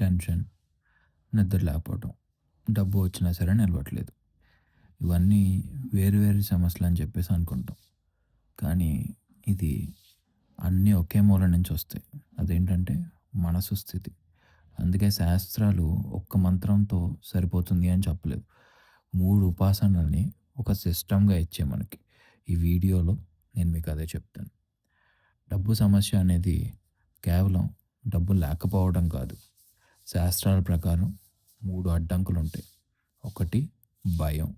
Tension నిద్ర లేకపోవటం డబ్బు వచ్చినా సరే నిలవట్లేదు ఇవన్నీ వేరు వేరు సమస్యలు అని చెప్పేసి అనుకుంటాం. కానీ ఇది అన్నీ ఒకే మూల నుంచి వస్తాయి. అదేంటంటే మనసు స్థితి. అందుకే శాస్త్రాలు ఒక్క మంత్రంతో సరిపోతుంది అని చెప్పలేదు. మూడు ఉపాసనల్ని ఒక సిస్టమ్గా ఇచ్చే మనకి. ఈ వీడియోలో నేను మీకు అదే చెప్తాను. డబ్బు సమస్య అనేది కేవలం డబ్బు లేకపోవడం కాదు. శాస్త్రాల ప్రకారం మూడు అడ్డంకులు ఉంటాయి ఒకటి భయం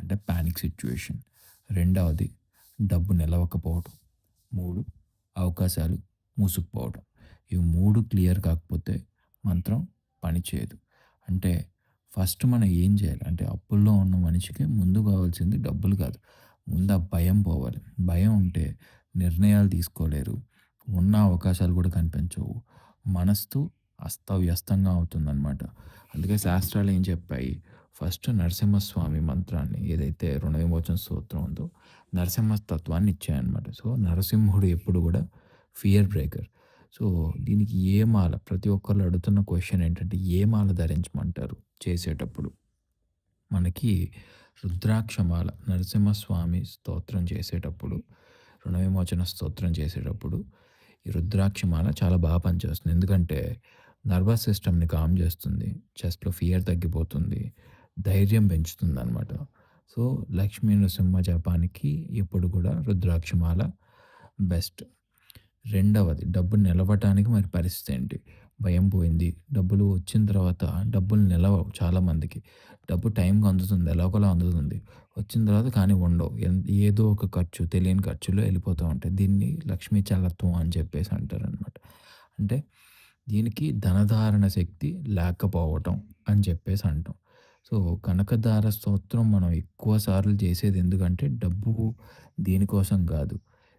అంటే ప్యానిక్ సిచ్యువేషన్ రెండవది డబ్బు నిలవకపోవడం మూడు అవకాశాలు మూసుకుపోవడం ఇవి మూడు క్లియర్ కాకపోతే మంత్రం పనిచేయదు అంటే ఫస్ట్ మనం ఏం చేయాలి? అంటే అప్పుల్లో ఉన్న మనిషికి ముందు కావాల్సింది డబ్బులు కాదు. ముందు ఆ భయం పోవాలి. భయం ఉంటే నిర్ణయాలు తీసుకోలేరు. ఉన్న అవకాశాలు కూడా కనిపించవు. మనస్సు అస్తవ్యస్తంగా అవుతుందన్నమాట. అందుకే శాస్త్రాలు ఏం చెప్పాయి? ఫస్ట్ నరసింహస్వామి మంత్రాన్ని ఏదైతే రుణ విమోచన సూత్రం ఉందో నరసింహ తత్వాన్ని ఇచ్చాయన్నమాట. సో నరసింహుడు ఎప్పుడు కూడా ఫియర్ బ్రేకర్ సో దీనికి ఏ మాల ప్రతి ఒక్కళ్ళు అడుగుతున్న క్వశ్చన్ ఏంటంటే ఏ మాల ధరించమంటారు చేసేటప్పుడు? మనకి రుద్రాక్షమాల నరసింహస్వామి స్తోత్రం చేసేటప్పుడు రుణ విమోచన స్తోత్రం చేసేటప్పుడు ఈ రుద్రాక్షమాల చాలా బాగా పనిచేస్తుంది. ఎందుకంటే నర్వస్ సిస్టమ్ని కామ్ చేస్తుంది. చెస్ట్లో ఫియర్ తగ్గిపోతుంది. ధైర్యం పెంచుతుంది అనమాట సో లక్ష్మీ నరసింహ జపానికి ఇప్పుడు కూడా రుద్రాక్షమాల బెస్ట్. రెండవది డబ్బు నిలవటానికి మరి పరిస్థితి ఏంటి? భయం పోయింది. డబ్బులు వచ్చిన తర్వాత డబ్బులు నిలవవు చాలామందికి. డబ్బు టైంకి అందుతుంది ఎలాగోలా అందుతుంది. వచ్చిన తర్వాత కానీ ఉండవు. ఏదో ఒక ఖర్చు తెలియని ఖర్చులో వెళ్ళిపోతూ ఉంటాయి. దీన్ని లక్ష్మీ చలత్వం అని చెప్పేసి అంటారు అనమాట అంటే దీనికి ధనధారణ శక్తి లేకపోవటం అని చెప్పేసి అంటాం. సో కనకధార స్తోత్రం మనం ఎక్కువ సార్లు చేసేది ఎందుకంటే డబ్బు దీనికోసం కాదు.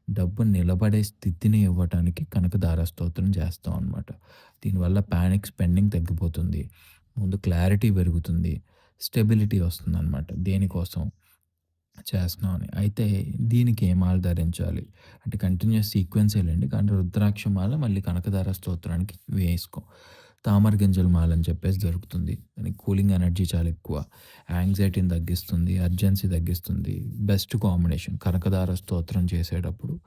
డబ్బు నిలబడే స్థితిని ఇవ్వటానికి కనకధార స్తోత్రం చేస్తాం అనమాట దీనివల్ల ప్యానిక్ స్పెండింగ్ తగ్గిపోతుంది. ముందు క్లారిటీ పెరుగుతుంది. స్టెబిలిటీ వస్తుంది అనమాట దేనికోసం? చేస్తున్నామని. అయితే దీనికి ఏ మాల ధరించాలి అంటే కంటిన్యూస్ సీక్వెన్స్ వెళ్ళండి కానీ రుద్రాక్ష మాల మళ్ళీ కనకధార స్తోత్రానికి వేసుకో. తామర గింజల మాల అని చెప్పేసి దొరుకుతుంది. దానికి కూలింగ్ ఎనర్జీ చాలా ఎక్కువ. యాంగ్జైటీని తగ్గిస్తుంది. అర్జెన్సీ తగ్గిస్తుంది. బెస్ట్ కాంబినేషన్ కనకధార స్తోత్రం చేసేటప్పుడు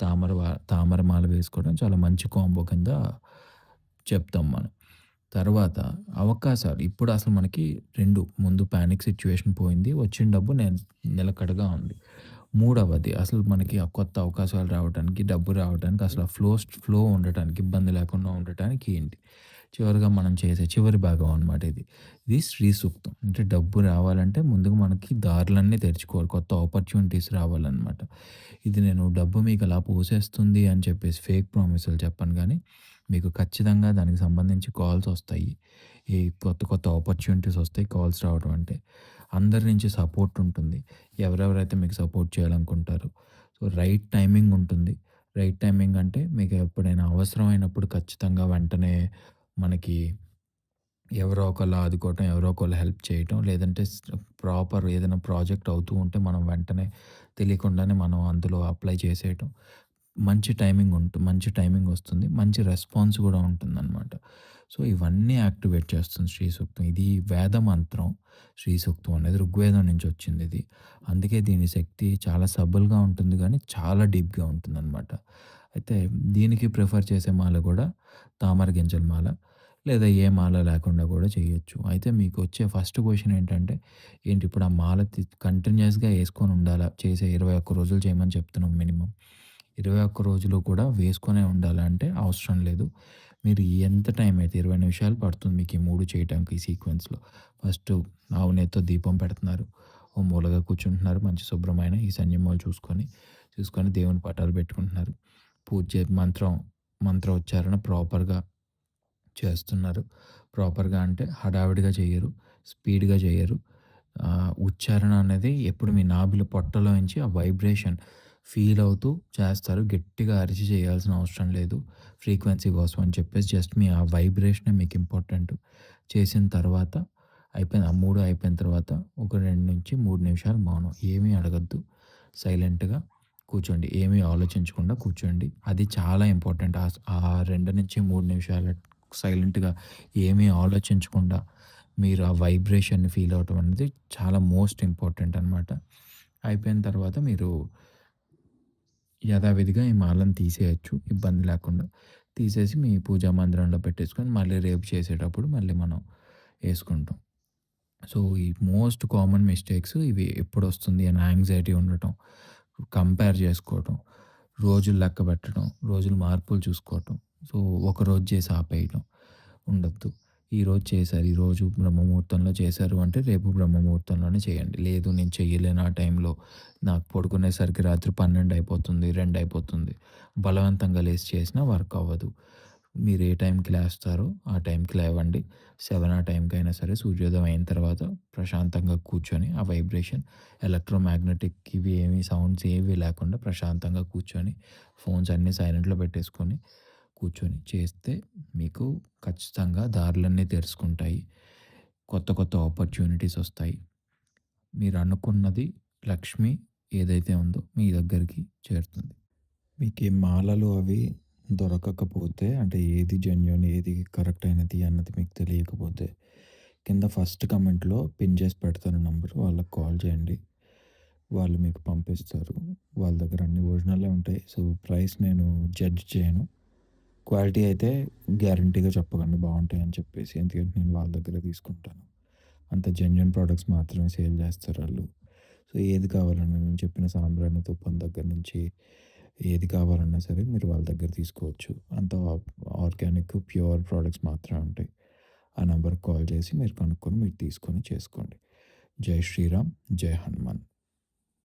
తామర తామర మాల వేసుకోవడం చాలా మంచి కాంబో కింద చెప్తాం మనం. తర్వాత అవకాశాలు. ఇప్పుడు అసలు మనకి రెండు ముందు ప్యానిక్ సిచ్యువేషన్ పోయింది వచ్చిన డబ్బు నేను నిలకడగా ఉంది. మూడవది అసలు మనకి ఆ కొత్త అవకాశాలు రావడానికి డబ్బు రావడానికి అసలు ఫ్లో ఫ్లో ఉండటానికి ఇబ్బంది లేకుండా ఉండటానికి ఏంటి? చివరిగా మనం చేసే చివరి భాగం అనమాట ఇది. ఇది శ్రీ సూక్తం. అంటే డబ్బు రావాలంటే ముందుగా మనకి దారులన్నీ తెరుచుకోవాలి. కొత్త ఆపర్చునిటీస్ రావాలన్నమాట. ఇది నేను డబ్బు మీకు అలా పోసేస్తుంది అని చెప్పేసి ఫేక్ ప్రామిసులు చెప్పను కానీ మీకు ఖచ్చితంగా దానికి సంబంధించి కాల్స్ వస్తాయి. ఈ కొత్త కొత్త ఆపర్చునిటీస్ వస్తాయి కాల్స్ రావడం అంటే. అందరి నుంచి సపోర్ట్ ఉంటుంది. ఎవరెవరైతే మీకు సపోర్ట్ చేయాలనుకుంటారో. సో రైట్ టైమింగ్ ఉంటుంది. రైట్ టైమింగ్ అంటే మీకు ఎప్పుడైనా అవసరమైనప్పుడు ఖచ్చితంగా వెంటనే మనకి ఎవరో ఒకళ్ళు ఆదుకోవటం ఎవరో ఒకళ్ళు హెల్ప్ చేయటం లేదంటే ప్రాపర్ ఏదైనా ప్రాజెక్ట్ అవుతూ ఉంటే మనం వెంటనే తెలియకుండానే మనం అందులో అప్లై చేసేయటం. మంచి టైమింగ్ ఉంటుంది మంచి టైమింగ్ వస్తుంది మంచి రెస్పాన్స్ కూడా ఉంటుందన్నమాట. సో ఇవన్నీ యాక్టివేట్ చేస్తుంది శ్రీ సూక్తం ఇది వేద మంత్రం శ్రీ సూక్తం అనేది ఋగ్వేదం నుంచి వచ్చింది ఇది. అందుకే దీని శక్తి చాలా సబుల్గా ఉంటుంది కానీ చాలా డీప్గా ఉంటుందన్నమాట. అయితే దీనికి ప్రిఫర్ చేసే మాల కూడా తామర గింజల మాల. లేదా ఏ మాల లేకుండా కూడా చేయొచ్చు. అయితే మీకు వచ్చే ఫస్ట్ క్వశ్చన్ ఏంటంటే ఏంటి ఇప్పుడు ఆ మాల కంటిన్యూస్గా వేసుకొని ఉండాలా? చేసే ఇరవై ఒక్క రోజులు చేయమని చెప్తున్నాం మినిమం. ఇరవై ఒక్క రోజులు కూడా వేసుకొనే ఉండాలంటే అవసరం లేదు. మీరు ఎంత టైం అయితే ఇరవై నిమిషాలు పడుతుంది మీకు ఈ మూడు చేయడానికి ఈ సీక్వెన్స్లో. ఫస్ట్ ఆవునేతో దీపం పెడుతున్నారు. ఓ మూలగా కూర్చుంటున్నారు మంచి శుభ్రమైన ఈ సంయమాలు చూసుకొని చూసుకొని దేవుని పటాలు పెట్టుకుంటున్నారు. పూజ మంత్రం మంత్ర ఉచ్చారణ ప్రాపర్గా చేస్తున్నారు. ప్రాపర్గా అంటే హడావిడిగా చేయరు స్పీడ్గా చేయరు. ఉచ్చారణ అనేది ఎప్పుడు మీ నాభిల పొట్టలో నుంచి ఆ వైబ్రేషన్ ఫీల్ అవుతూ చేస్తారు. గట్టిగా అరిచి చేయాల్సిన అవసరం లేదు. ఫ్రీక్వెన్సీ కోసం అని చెప్పేసి జస్ట్ మీ ఆ వైబ్రేషనే మీకు ఇంపార్టెంట్. చేసిన తర్వాత అయిపోయిన ఆ మూడు అయిపోయిన తర్వాత ఒక రెండు నుంచి మూడు నిమిషాలు మౌనం. ఏమీ అడగద్దు. సైలెంట్గా కూర్చోండి. ఏమీ ఆలోచించకుండా కూర్చోండి. అది చాలా ఇంపార్టెంట్. ఆ రెండు నుంచి మూడు నిమిషాల సైలెంట్‌గా ఏమీ ఆలోచించకుండా మీరు ఆ వైబ్రేషన్‌ని ఫీల్ అవ్వటం అనేది చాలా మోస్ట్ ఇంపార్టెంట్ అనమాట. అయిపోయిన తర్వాత మీరు యథావిధిగా ఈ మాలను తీసేయొచ్చు ఇబ్బంది లేకుండా. తీసేసి మీ పూజా మందిరంలో పెట్టేసుకొని మళ్ళీ రేపు చేసేటప్పుడు మళ్ళీ మనం వేసుకుంటాం సో, ఈ మోస్ట్ కామన్ మిస్టేక్స్ ఇవి ఎప్పుడు వస్తుంది అని యాంగ్జైటీ ఉండటం, కంపేర్ చేసుకోవటం, రోజులు లెక్క పెట్టడం, రోజులు మార్పులు చూసుకోవటం. సో, ఒకరోజు చేసి ఆపేయటం ఉండొద్దు. ఈరోజు చేశారు, ఈరోజు బ్రహ్మముహూర్తంలో చేశారు అంటే రేపు బ్రహ్మముహూర్తంలోనే చేయండి. లేదు నేను చెయ్యలేను ఆ టైంలో, నాకు పడుకునేసరికి రాత్రి 12 అయిపోతుంది, 2 అయిపోతుంది. బలవంతంగా లేసి చేసినా వర్క్ అవ్వదు. మీరు ఏ టైంకి లేస్తారో ఆ టైంకి లేవండి. 7 ఆ టైంకైనా సరే సూర్యోదయం అయిన తర్వాత ప్రశాంతంగా కూర్చొని ఆ వైబ్రేషన్ ఎలక్ట్రోమాగ్నెటిక్ ఇవి ఏమి సౌండ్స్ ఏవి లేకుండా ప్రశాంతంగా కూర్చొని ఫోన్స్ అన్నీ సైలెంట్‌లో పెట్టేసుకొని కూర్చొని చేస్తే మీకు ఖచ్చితంగా దారులన్నీ తెరుచుకుంటాయి. కొత్త కొత్త ఆపర్చునిటీస్ వస్తాయి. మీరు అనుకున్నది లక్ష్మి ఏదైతే ఉందో మీ దగ్గరికి చేరుతుంది. మీకు ఈ మాలలు అవి దొరకకపోతే అంటే ఏది జెన్యున్ ఏది కరెక్ట్ అయినది అన్నది మీకు తెలియకపోతే కింద ఫస్ట్ కమెంట్‌లో పిన్ చేసి పెడతాను నంబర్ వాళ్ళకి కాల్ చేయండి. వాళ్ళు మీకు పంపిస్తారు. వాళ్ళ దగ్గర అన్ని ఒరిజినలే ఉంటాయి. సో, ప్రైస్ నేను జడ్జ్ చేయను. క్వాలిటీ అయితే గ్యారంటీగా చెప్పగలను అని చెప్పేసి. ఎందుకంటే నేను వాళ్ళ దగ్గర తీసుకుంటాను. అంత జెన్యున్ ప్రోడక్ట్స్ మాత్రమే సేల్ చేస్తారు వాళ్ళు సో, ఏది కావాలన్నా నేను చెప్పిన సాంబ్రాణి తుప్పం దగ్గర నుంచి ఏది కావాలన్నా సరే మీరు వాళ్ళ దగ్గర తీసుకోవచ్చు. అంత ఆర్గానిక్ ప్యూర్ ప్రోడక్ట్స్ మాత్రమే ఉంటాయి. ఆ నెంబర్కి కాల్ చేసి మీరు కనుక్కొని మీరు తీసుకొని చేసుకోండి. జై శ్రీరామ్! జై హనుమాన్!